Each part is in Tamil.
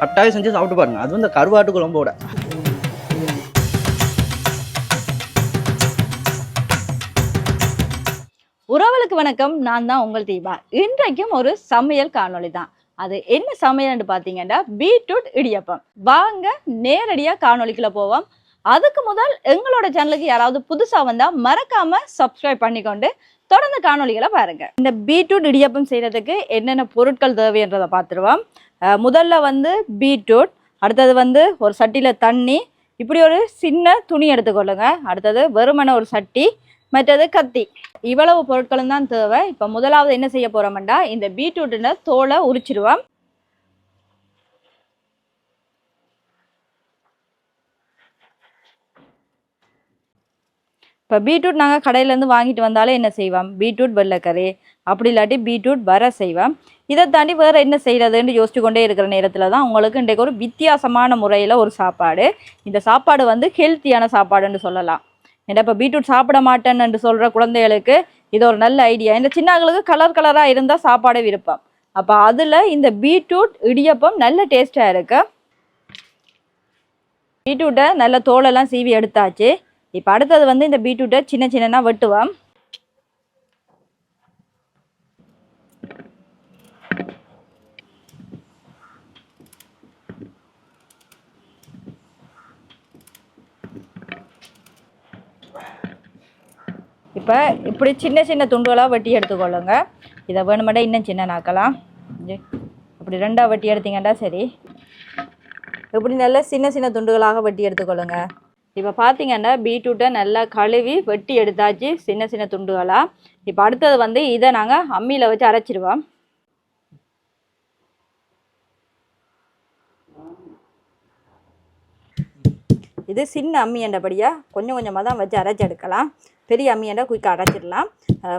கட்டாயம் செஞ்சு சாப்பிட்டு பாருங்க. அது வந்து கருவாட்டு குழம்போட உறவுகளுக்கு வணக்கம். நான் தான் உங்கள் தீபா. இன்றைக்கும் ஒரு சமையல் காணொளி தான். அது என்ன சமையல்னு பார்த்தீங்கன்னா பீட்ரூட் இடியப்பம். வாங்க நேரடியாக காணொலிக்குள்ளே போவோம். அதுக்கு முதல் எங்களோட சேனலுக்கு யாராவது புதுசாக வந்தால் மறக்காமல் சப்ஸ்கிரைப் பண்ணிக்கொண்டு தொடர்ந்து காணொளிகளை பாருங்கள் இந்த பீட்ரூட் இடியப்பம் செய்கிறதுக்கு என்னென்ன பொருட்கள் தேவைன்றதை பார்த்துருவோம். முதல்ல வந்து பீட்ரூட் அடுத்தது வந்து ஒரு சட்டியில் தண்ணி இப்படி ஒரு சின்ன துணி எடுத்துக்கொள்ளுங்க. அடுத்தது வெறுமனை ஒரு சட்டி மற்றது கத்தி. இவ்வளவு பொருட்களும் தான் தேவை. இப்போ முதலாவது என்ன செய்ய போறோம்டா இந்த பீட்ரூட்டில் தோலை உரிச்சிடுவோம். இப்போ பீட்ரூட் நாங்கள் கடையிலேருந்து வாங்கிட்டு வந்தாலே என்ன செய்வோம்? பீட்ரூட் வெள்ளைக்கறி. அப்படி இல்லாட்டி பீட்ரூட் வர செய்வோம். இதை தாண்டி வேறு என்ன செய்கிறதுன்னு யோசிச்சு கொண்டே இருக்கிற நேரத்தில் தான் உங்களுக்கு இன்றைக்கு ஒரு வித்தியாசமான முறையில் ஒரு சாப்பாடு. இந்த சாப்பாடு வந்து ஹெல்த்தியான சாப்பாடுன்னு சொல்லலாம். ஏன்னா இப்போ பீட்ரூட் சாப்பிட மாட்டேன்னு சொல்கிற குழந்தைகளுக்கு இது ஒரு நல்ல ஐடியா இந்த சின்னங்களுக்கு கலர் கலராக இருந்தால் சாப்பாடே விருப்பம். அப்போ அதில் இந்த பீட்ரூட் இடியப்பம் நல்ல டேஸ்ட்டாக இருக்குது பீட்ரூட்டை நல்ல தோலெல்லாம் சீவி எடுத்தாச்சு. இப்போ அடுத்தது வந்து இந்த பீட்ரூட்டை சின்ன சின்னனா வெட்டுவோம். இப்போ இப்படி சின்ன சின்ன துண்டுகளாக வெட்டி எடுத்துக்கொள்ளுங்க. இதை வேணுமெண்டா இன்னும் சின்ன நாக்கலாம் இப்படி ரெண்டாக வெட்டி எடுத்தீங்கன்னா சரி. இப்படி நல்லா சின்ன சின்ன துண்டுகளாக வெட்டி எடுத்துக்கொள்ளுங்கள் இப்போ பார்த்தீங்கன்னா பீட்ரூட்டை நல்லா கழுவி வெட்டி எடுத்தாச்சு சின்ன சின்ன துண்டுகளாக இப்போ அடுத்தது வந்து இதை நாங்கள் அம்மியில் வச்சு அரைச்சிடுவோம் இது சின்ன அம்மி என்றபடியாக கொஞ்சம் கொஞ்சமாக தான் வச்சு அரைச்சி எடுக்கலாம். பெரிய அம்மியாண்டா குயிக்காக அரைச்சிடலாம்.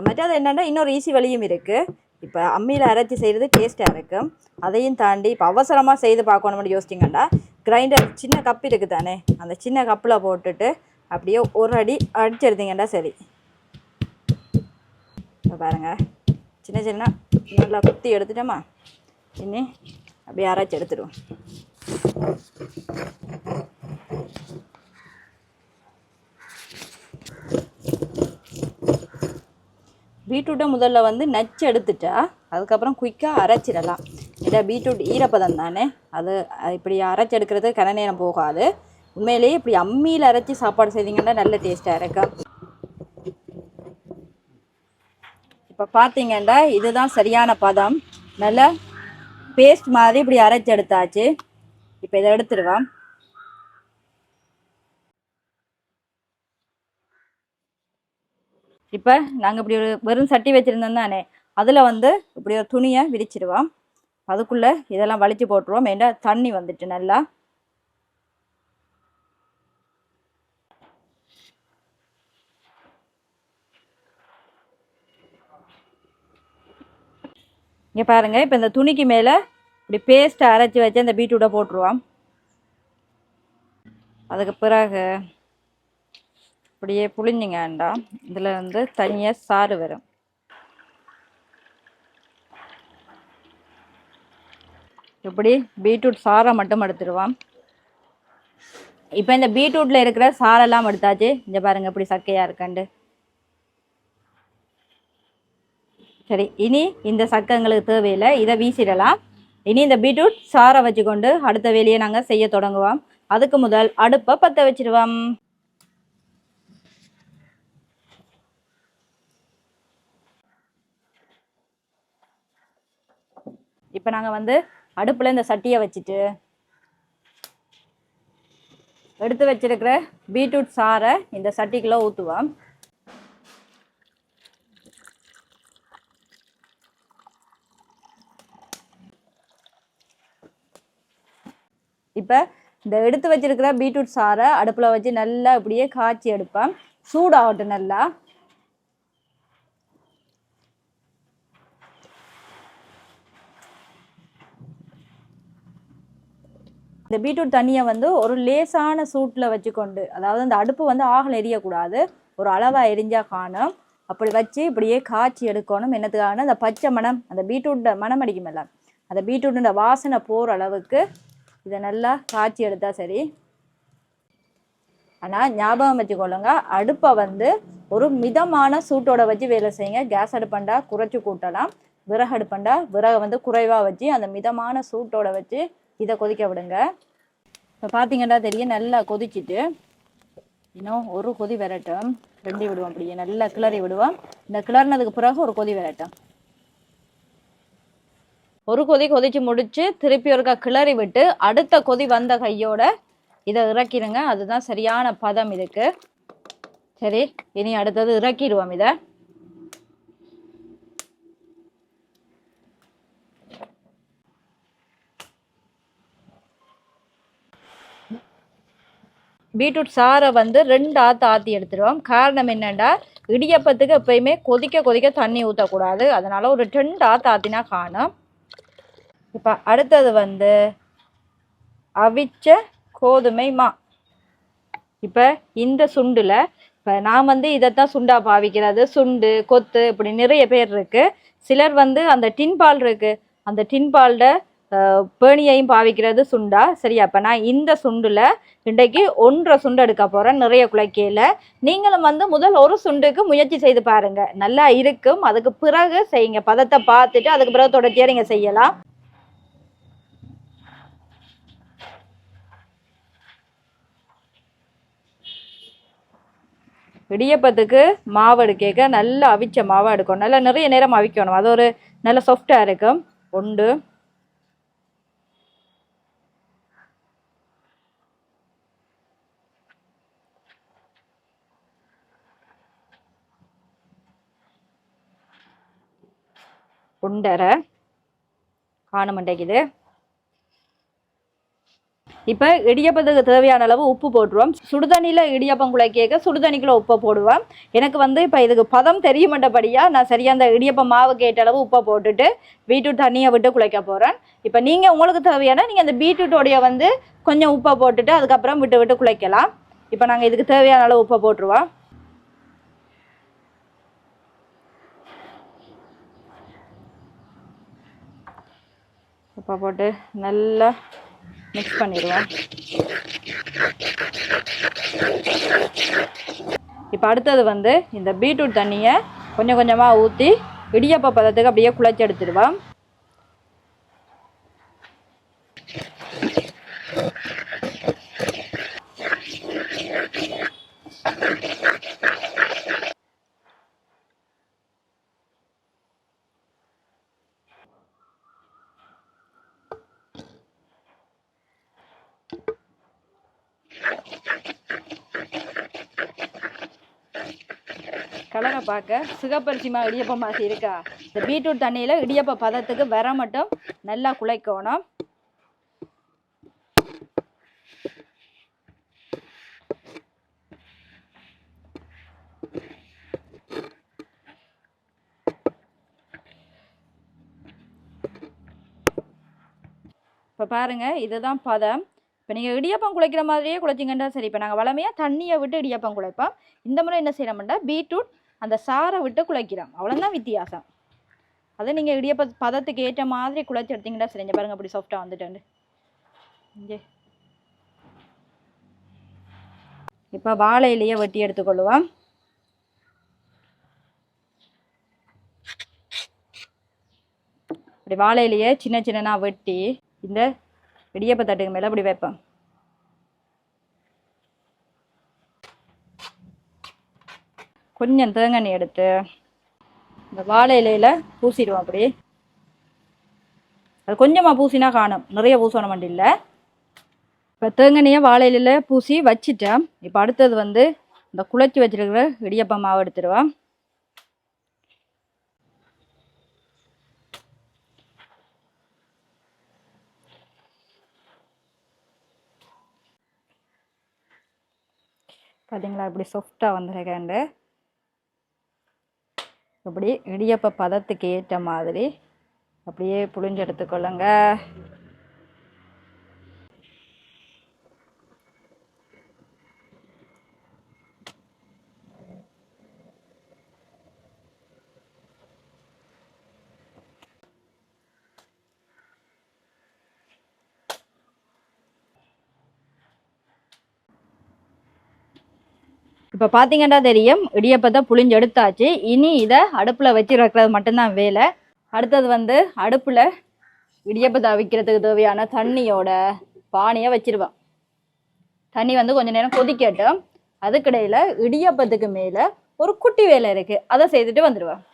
மற்றது என்னென்னா இன்னொரு ஈஸி வழியும் இருக்குது இப்போ அம்மியில் அரைச்சி செய்கிறது டேஸ்ட்டாக இருக்கும் அதையும் தாண்டி இப்போ அவசரமாக செய்து பார்க்கணும்னு யோசிச்சிங்கன்னா கிரைண்டர் சின்ன கப் இருக்குது தானே அந்த சின்ன கப்பில் போட்டுட்டு அப்படியே ஒரு அடி அடிச்செடுத்தீங்கன்னா சரி. இப்போ பாருங்கள் சின்ன சின்ன நல்லா குத்தி எடுத்துட்டோமா இனி அப்படியே அரைச்சி எடுத்துடுவோம். பீட்ரூட்டை முதல்ல வந்து நச்சு எடுத்துட்டா அதுக்கப்புறம் குயிக்காக அரைச்சிடலாம். ஏன்னா பீட்ரூட் ஈரப்பதம் தானே? அது அது இப்படி அரைச்சி எடுக்கிறது கன நேரம் போகாது. உண்மையிலேயே இப்படி அம்மியில் அரைச்சி சாப்பாடு செய்தீங்கன்னா நல்ல டேஸ்ட்டாக இருக்கும் இப்போ பார்த்தீங்கன்னா இதுதான் சரியான பதம். நல்ல பேஸ்ட் மாதிரி இப்படி அரைச்சி எடுத்தாச்சு. இப்போ இதை எடுத்துடுவோம் இப்போ நாங்கள் இப்படி ஒரு வெறும் சட்டி வச்சுருந்தோம் தானே அதில் வந்து இப்படி ஒரு துணியை விரிச்சிடுவோம் அதுக்குள்ளே இதெல்லாம் வலிச்சு போட்டுருவோம். ஏன்னா தண்ணி வந்துட்டு நல்லா? இங்கே பாருங்க இப்போ இந்த துணிக்கு மேலே இப்படி பேஸ்ட்டை அரைச்சி வச்சு அந்த பீட்ரூட்டை போட்டுருவோம். அதுக்கு பிறகு அப்படியே புளிஞ்சிங்க வேண்டாம் இதில் வந்து தனியாக சாறு வரும். இப்படி பீட்ரூட் சாறை மட்டும் எடுத்துடுவான் இப்போ இந்த பீட்ரூட்டில் இருக்கிற சாரெல்லாம் எடுத்தாச்சு. இங்கே பாருங்கள் இப்படி சக்கையாக இருக்கண்டு சரி இனி இந்த சக்கை எங்களுக்கு தேவையில்லை. இதை வீசிடலாம். இனி இந்த பீட்ரூட் சாறை வச்சுக்கொண்டு அடுத்த வேலையை நாங்கள் செய்ய தொடங்குவோம். அதுக்கு முதல் அடுப்பை பற்ற வச்சிருவோம் இப்போ நாங்கள் வந்து அடுப்பில் இந்த சட்டியை வச்சுட்டு எடுத்து வச்சிருக்கிற பீட்ரூட் சாறை இந்த சட்டிக்குள்ளே ஊற்றுவோம் இப்போ இந்த எடுத்து வச்சிருக்கிற பீட்ரூட் சாறை அடுப்பில் வச்சு நல்லா இப்படியே காய்ச்சி எடுப்பேன் சூடாகட்டும் நல்லா. இந்த பீட்ரூட் தண்ணியை வந்து ஒரு லேசான சூட்டில் வச்சுக்கொண்டு அதாவது அந்த அடுப்பு வந்து ஆகல எரியக்கூடாது ஒரு அளவாக எரிஞ்சால் காணும். அப்படி வச்சு இப்படியே காய்ச்சி எடுக்கணும். என்னத்துக்கான அந்த பச்சை மணம் அந்த பீட்ரூட் மணம் அடிக்குமில்ல அந்த பீட்ரூட்டோட வாசனை போகிற அளவுக்கு இதை நல்லா காய்ச்சி எடுத்தால் சரி. ஆனால் ஞாபகம் வச்சுக்கொள்ளுங்க அடுப்பை வந்து ஒரு மிதமான சூட்டோட வச்சு வேலை செய்யுங்க. கேஸ் அடுப்பண்டா குறைச்சி கூட்டலாம். விறகு அடுப்பண்டா விறகை வந்து குறைவாக வச்சு அந்த மிதமான சூட்டோட வச்சு இதை கொதிக்க விடுங்க. இப்போ பார்த்தீங்கன்னா தெரியும் நல்லா கொதிச்சிட்டு இன்னும் ஒரு கொதி விரட்டும். ரெண்டி விடுவோம் அப்படியே நல்லா கிளறி விடுவோம். இந்த கிளறினதுக்கு பிறகு ஒரு கொதி விரட்டும். ஒரு கொதி கொதிச்சு முடிச்சு திருப்பி ஒருக்கா கிளறி விட்டு அடுத்த கொதி வந்த கையோட இதை இறக்கிடுங்க. அதுதான் சரியான பதம் இதுக்கு. சரி இனி அடுத்தது இறக்கிடுவோம் இதை. பீட்ரூட் சாறை வந்து ரெண்டு ஆற்று ஆற்றி எடுத்துருவோம் காரணம் என்னென்னா இடியப்பத்துக்கு எப்பயுமே கொதிக்க கொதிக்க தண்ணி ஊற்றக்கூடாது அதனால் ஒரு ரெண்டு ஆற்று ஆற்றினா காணும். இப்போ அடுத்தது வந்து அவிச்ச கோதுமை மா. இப்போ இந்த சுண்டில் இப்போ நான் வந்து இதைத்தான் சுண்டா பாவிக்கிறது. சுண்டு கொத்து இப்படி நிறைய பேர் இருக்குது சிலர் வந்து அந்த டின் பால் அந்த டின் பேணியையும் பாவிக்கிறது சுண்டா. சரியா அப்போ நான் இந்த சுண்டில் இன்றைக்கு ஒன்றரை சுண்டு எடுக்க போகிறேன் நிறைய குலைக்கையில். நீங்களும் வந்து முதல் ஒரு சுண்டுக்கு முயற்சி செய்து பாருங்கள் நல்லா இருக்கும். அதுக்கு பிறகு செய்யுங்க. பதத்தை பார்த்துட்டு அதுக்கு பிறகு தொடர்ச்சியாக நீங்கள் செய்யலாம். இடியப்பத்துக்கு மாவு எடுக்க நல்லா அவிச்ச மாவை எடுக்கணும். நல்லா நிறைய நேரம் அவிக்கணும். அது ஒரு நல்ல சாஃப்டாக இருக்கும். உண்டு. உண்டரை காணமண்டைக்குது இப்போ இடியப்பத்துக்கு தேவையான அளவு உப்பு போட்டுருவோம். சுடுதண்ணியில் இடியப்பம் குழைக்க சுடுதண்ணிக்குள்ள உப்பை போடுவேன் எனக்கு வந்து இப்போ இதுக்கு பதம் தெரியுமன்றபடியாக நான் சரியாக அந்த இடியப்பம் மாவு கேட்ட அளவு உப்பை போட்டுட்டு பீட்ரூட் தண்ணியை விட்டு குழைக்க போகிறேன் இப்போ நீங்கள் உங்களுக்கு தேவையான நீங்கள் அந்த பீட்ரூட்டோடைய வந்து கொஞ்சம் உப்பை போட்டுட்டு அதுக்கப்புறம் விட்டு விட்டு குழைக்கலாம் இப்போ நாங்கள் இதுக்கு தேவையான அளவு உப்பை போட்டுருவோம். உப்பை போட்டு நல்லா மிக்ஸ் பண்ணிடுவோம். இப்போ அடுத்தது வந்து இந்த பீட்ரூட் தண்ணியை கொஞ்சம் கொஞ்சமாக ஊற்றி இடியப்ப பதத்துக்கு அப்படியே குழைச்சி எடுத்துடுவோம். கலரை பார்க்க சிகப்பரிசிமா இடியப்பம் மாதிரி இருக்கா? இந்த பீட்ரூட் தண்ணியில் இடியப்ப பதத்துக்கு வர மட்டும் நல்லா குழைக்கணும். இப்போ பாருங்க இதுதான் பதம். இப்போ நீங்கள் இடியப்பம் குழைக்கிற மாதிரியே குழைச்சிங்கன்னா சரி. இப்போ நாங்கள் வளமையாக தண்ணியை விட்டு இடியப்பம் குழைப்போம். இந்த முறை என்ன செய்கிறோம்னா பீட்ரூட் அந்த சாரை விட்டு குழைக்கிறான் அவ்வளோதான் வித்தியாசம். அதை நீங்கள் இடியப்ப பதத்துக்கு ஏற்ற மாதிரி குழைச்சி எடுத்தீங்கன்னா சரிங்க பாருங்கள் பாருங்க அப்படி சாஃப்டாக வந்துட்டேன் இங்கே. இப்போ வாழையிலேயே வெட்டி எடுத்துக்கொள்ளுவோம். அப்படி வாழையிலேயே சின்ன சின்னனாக வெட்டி இந்த இடியப்ப தட்டுக்கு மேலே அப்படி வைப்பேன் கொஞ்சம் தேங்காய் எடுத்து இந்த வாழை இலையில் பூசிடுவோம் அப்படி. அது கொஞ்சமாக பூசினா காணும். நிறைய பூசணும் மட்டும் இல்லை இப்போ தேங்கண்ணியை வாழை இலையில் பூசி வச்சிட்டேன். இப்போ அடுத்தது வந்து இந்த குழச்சி வச்சிருக்கிற இடியப்ப மாவு எடுத்துடுவோம். பார்த்தீங்களா இப்படி சாஃப்டாக வந்துருக்கேன்ட்டு இப்படி இடியப்ப பதத்துக்கு ஏற்ற மாதிரி அப்படியே புழிஞ்சு எடுத்துக்கொள்ளுங்க. இப்போ பார்த்தீங்கன்னா தெரியும் இடியப்பத்தை புளிஞ்சு எடுத்தாச்சு. இனி இதை அடுப்பில் வச்சு வைக்கிறது மட்டும்தான் வேலை. அடுத்தது வந்து அடுப்பில் இடியப்பத்தை அவிக்கிறதுக்கு தேவையான தண்ணியோட பானையை வச்சிருவேன் தண்ணி வந்து கொஞ்சம் நேரம் கொதிக்கட்டும். அதுக்கிடையில் இடியப்பத்துக்கு மேலே ஒரு குட்டி வேலை இருக்குது அதை செய்துட்டு வந்துடுவேன்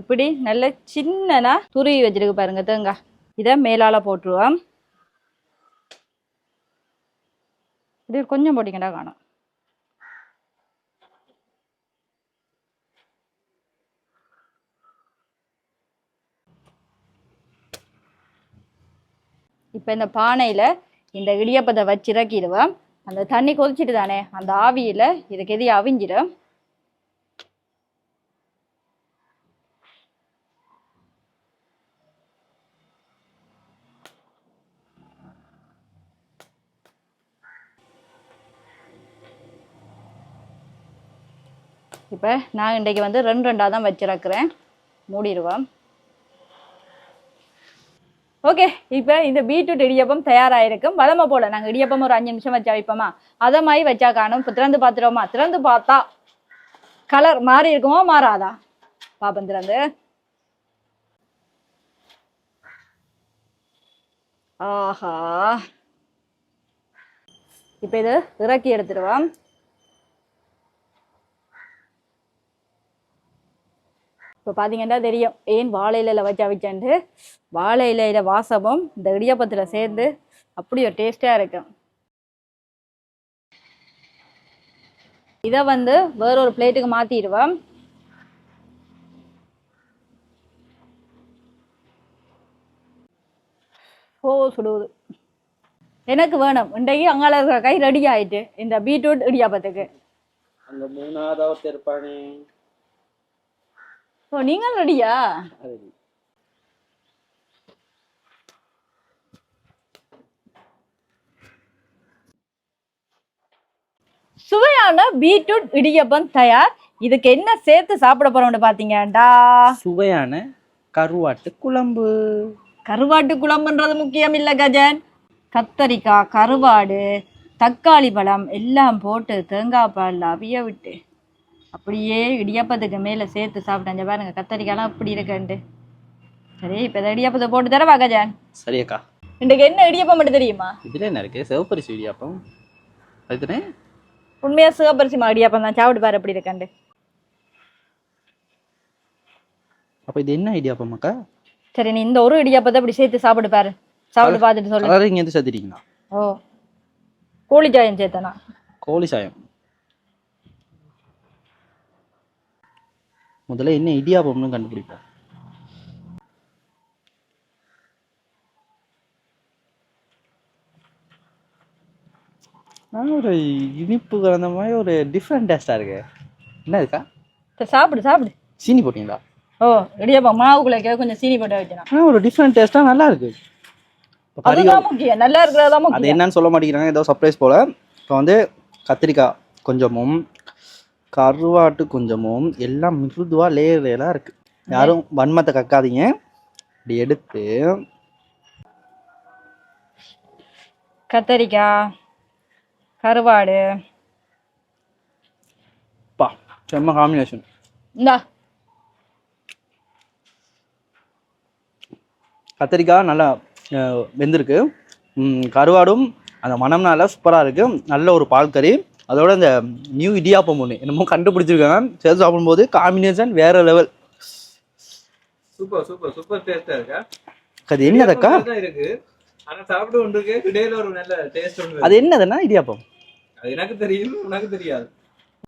இப்படி நல்ல சின்னனாக துருவி வச்சிருக்கு பாருங்க தேங்காய் இதை மேலால் போட்டுருவோம். இது கொஞ்சம் போட்டிங்கடா காணும். இப்போ இந்த பானையில் இந்த இடியப்பத்தை வச்சு இறக்கிடுவேன் அந்த தண்ணி கொதிச்சிட்டு தானே அந்த ஆவியில் இதுக்கு எதையும் அவிஞ்சிடும். இப்போ நான் இன்றைக்கு வந்து ரெண்டு ரெண்டாக தான் வச்சிருக்கிறேன் மூடிடுவேன் ஓகே இப்போ இந்த பீட்ரூட் இடியப்பம் தயாராகிருக்கும் வளமை போல நாங்கள் இடியப்பம் ஒரு அஞ்சு நிமிஷம் வச்சா வைப்போமா? அதை மாதிரி வச்சா காணும். இப்போ திறந்து பார்த்துருவோமா திறந்து பார்த்தா கலர் மாறி இருக்குமா மாறாதா? பாப்பம் திறந்து. ஆஹா. இப்போ இது இறக்கி எடுத்துருவோம் இப்போ பார்த்தீங்கன்னா தெரியும். ஏன் வாழை இலையில வச்சு அவிச்சேன்ட்டு வாழை இலையில வாசமும் இந்த இடியாப்பத்தில் சேர்ந்து அப்படி ஒரு டேஸ்டாக இருக்கும். இதை வந்து வேற ஒரு பிளேட்டுக்கு மாற்றிடுவேன் ஓ சுடுவது எனக்கு வேணும். இன்றைக்கு அங்கால இருக்கிற கை ரெடி ஆயிட்டு இந்த பீட்ரூட் இடியாப்பத்துக்கு. அங்க மூணாவது இருப்பானே ஓ நீங்கள் ரெடியா? சுவையான பீட்ரூட் இடியப்பம் தயார். இதுக்கு என்ன சேர்த்து சாப்பிட போறோம்னு பாத்தீங்கடா சுவையான கருவாட்டு குழம்பு. கருவாட்டு குழம்புன்றது முக்கியம் இல்ல கஜன். கத்தரிக்காய் கருவாடு தக்காளி பழம் எல்லாம் போட்டு தேங்காய் பால் அவிய விட்டு அப்படியே இடியப்பத்துக்கு மேலே சேர்த்து சாப்பிட்டேன் பாருங்க கத்தரிக்காய்லாம் அப்படி இருக்குன்ட்டு. சரி இப்போ இதை இடியப்பத்தை போட்டு தரவா கஜன்? சரியக்கா இன்றைக்கு என்ன இடியப்பம் மட்டும் தெரியுமா? இதுல என்ன இருக்கு? சிவப்பரிசி இடியாப்பம். அதுதானே உண்மையா சிவபரிசி மா இடியாப்பம் தான். சாப்பிட்டு பாரு எப்படி இருக்கண்டு அப்ப இது என்ன இடியாப்பம் அக்கா? சரி நீ இந்த ஒரு இடியாப்பத்தை இப்படி சேர்த்து சாப்பிட்டு பாரு. சாப்பிட்டு பார்த்துட்டு சொல்லு. கலர் இங்க இருந்து சத்திட்டீங்களா ஓ கோழி சாயம் சேர்த்தனா? கோழி சாயம் முதல்ல என்ன இடியாப்பம்னு கண்டுபிடிப்போம். ஒரு இனிப்பு கலந்த மாதிரி ஒரு டிஃப்ரெண்ட் டேஸ்டா இருக்கு. என்ன இருக்கா? சாப்பிடு சாப்பிடு. சீனி போட்டீங்களா? ஓ இடியாப்பம் மாவுக்குள்ள கொஞ்சம் சீனி போட்டு வைக்கணும் ஒரு டிஃப்ரெண்ட் டேஸ்டா நல்லா இருக்கு. நல்லா இருக்கிறதா அது என்னன்னு சொல்ல மாட்டேங்கிறாங்க. ஏதோ சர்ப்ரைஸ் போல. இப்போ வந்து கத்திரிக்காய் கொஞ்சமும் கருவாட்டு கொஞ்சமும் எல்லாம் மிருதுவா லேயர் லேயராக இருக்கு. யாரும் வன்மத்தை கக்காதீங்க. இப்படி எடுத்து கத்தரிக்காய் கருவாடு. பா செம்ம காம்பினேஷன் இந்தா. கத்திரிக்காய் நல்லா வெந்திருக்கு. கருவாடும் அந்த மணம்னால சூப்பராக இருக்கு. நல்ல ஒரு பால் கறி அதோட இந்த நியூ இடியாப்பம் ஒன்று என்னமோ கண்டுபிடிச்சிருக்காங்க. சேர்த்து சாப்பிடும்போது காம்பினேஷன் வேற லெவல் சூப்பர் சூப்பர் சூப்பர் டேஸ்டா இருக்கா? அது என்னதக்கா இருக்கு. ஆனா சாப்பிட்டு கொண்டு இடையில ஒரு நல்ல டேஸ்ட் ஒன்று அது என்னதுன்னா இடியாப்பம் அது எனக்கு தெரியும் உனக்கு தெரியாது.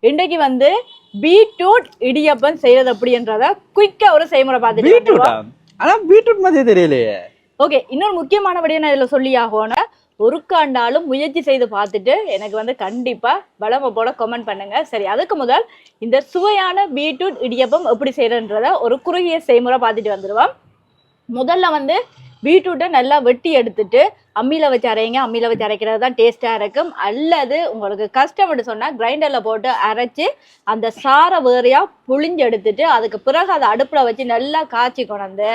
இன்றைக்கு வந்து பீட்ரூட் இடியப்பம் செய்யறது அப்படின்றத குயிக்கா ஒரு செய்முறை பார்த்துட்டு பீட்ரூட்டா ஆனா பீட்ரூட் மாதிரியே தெரியலையே. ஓகே இன்னொரு முக்கியமான விடயம் நான் இதில் சொல்லி ஆகணும். ஒருக்காண்டாலும் முயற்சி செய்து பார்த்துட்டு எனக்கு வந்து கண்டிப்பாக வளமை போட கமெண்ட் பண்ணுங்க. சரி அதுக்கு முதல் இந்த சுவையான பீட்ரூட் இடியப்பம் எப்படி செய்கிறன்றத ஒரு குறுகிய செய்முறை பார்த்துட்டு வந்துடுவோம் முதல்ல வந்து பீட்ரூட்டை நல்லா வெட்டி எடுத்துட்டு அம்மியில வச்சு அரைங்க. அம்மியில் வச்சு அரைக்கிறது தான் டேஸ்ட்டாக இருக்கும். அல்லது உங்களுக்கு கஷ்டப்பட்டு சொன்னால் கிரைண்டரில் போட்டு அரைச்சி அந்த சாரை வேறையாக புழிஞ்சு எடுத்துட்டு அதுக்கு பிறகு அதை அடுப்பில் வச்சு நல்லா காய்ச்சி கொண்டாந்து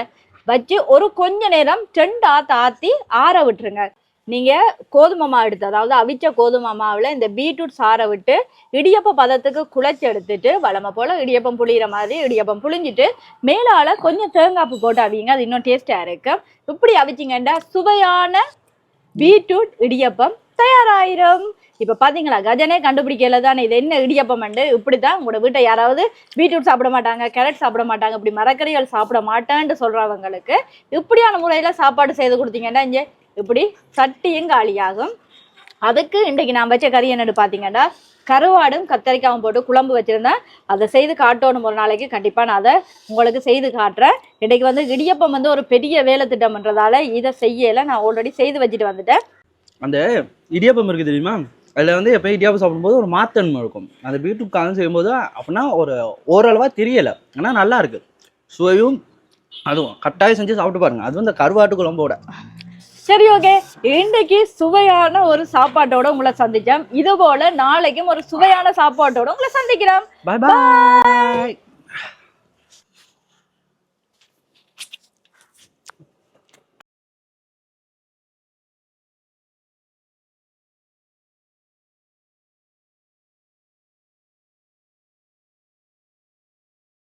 வச்சு ஒரு கொஞ்ச நேரம் ரெண்டு ஆற்ற ஆற்றி ஆற விட்டுருங்க. நீங்கள் கோதுமை மாவு எடுத்து அதாவது அவிச்ச கோதுமை மாவில் இந்த பீட்ரூட் சாரை விட்டு இடியப்ப பதத்துக்கு குழைச்சி எடுத்துட்டு வளமை போல் இடியப்பம் புளிகிற மாதிரி இடியப்பம் புளிஞ்சிட்டு மேலால் கொஞ்சம் தேங்காப்பு போட்டு அவிங்க அது இன்னும் டேஸ்ட்டாக இருக்கும் இப்படி அவிச்சிங்கண்டா சுவையான பீட்ரூட் இடியப்பம் தயாராயிரும். இப்போ பார்த்தீங்களா கஜனே கண்டுபிடிக்கல தானே இது என்ன இடியப்பம் இப்படிதான் உங்களோட வீட்டை யாராவது பீட்ரூட் சாப்பிட மாட்டாங்க கேரட் சாப்பிட மாட்டாங்க இப்படி மரக்கறிகள் சாப்பிட மாட்டேன்னு சொல்கிறவங்களுக்கு இப்படியான முறையில் சாப்பாடு செய்து கொடுத்தீங்கன்னா இங்கே இப்படி சட்டியும் காலியாகும். அதுக்கு இன்றைக்கு நான் வச்ச கறி என்னன்னு பார்த்தீங்கன்னா கருவாடும் கத்தரிக்காயும் போட்டு குழம்பு வச்சுருந்தேன் அதை செய்து காட்டணும் ஒரு நாளைக்கு கண்டிப்பாக நான் அதை உங்களுக்கு செய்து காட்டுறேன். இன்றைக்கு வந்து இடியப்பம் வந்து ஒரு பெரிய வேலை திட்டம்ன்றதால இதை செய்யலை நான் ஆல்ரெடி செய்து வச்சுட்டு வந்துட்டேன். அந்த இடியப்பம் இருக்குது தெரியுமா? அதில் வந்து எப்போ இடியாப்பம் சாப்பிடும்போது ஒரு மாத்தன்மை இருக்கும். அந்த பீட்ரூட் காலம் செய்யும்போது அப்படின்னா ஒரு ஓரளவாக தெரியலை. ஆனால் நல்லா இருக்குது சுவையும் அதுவும் கட்டாயம் செஞ்சு சாப்பிட்டு பாருங்கள் அதுவும் இந்த கருவாட்டு குழம்போட. சரி ஓகே இன்றைக்கு சுவையான ஒரு சாப்பாட்டோட உங்களை சந்திச்சேன் இது போல நாளைக்கும் ஒரு சுவையான சாப்பாட்டோட உங்களை பாய் பாய்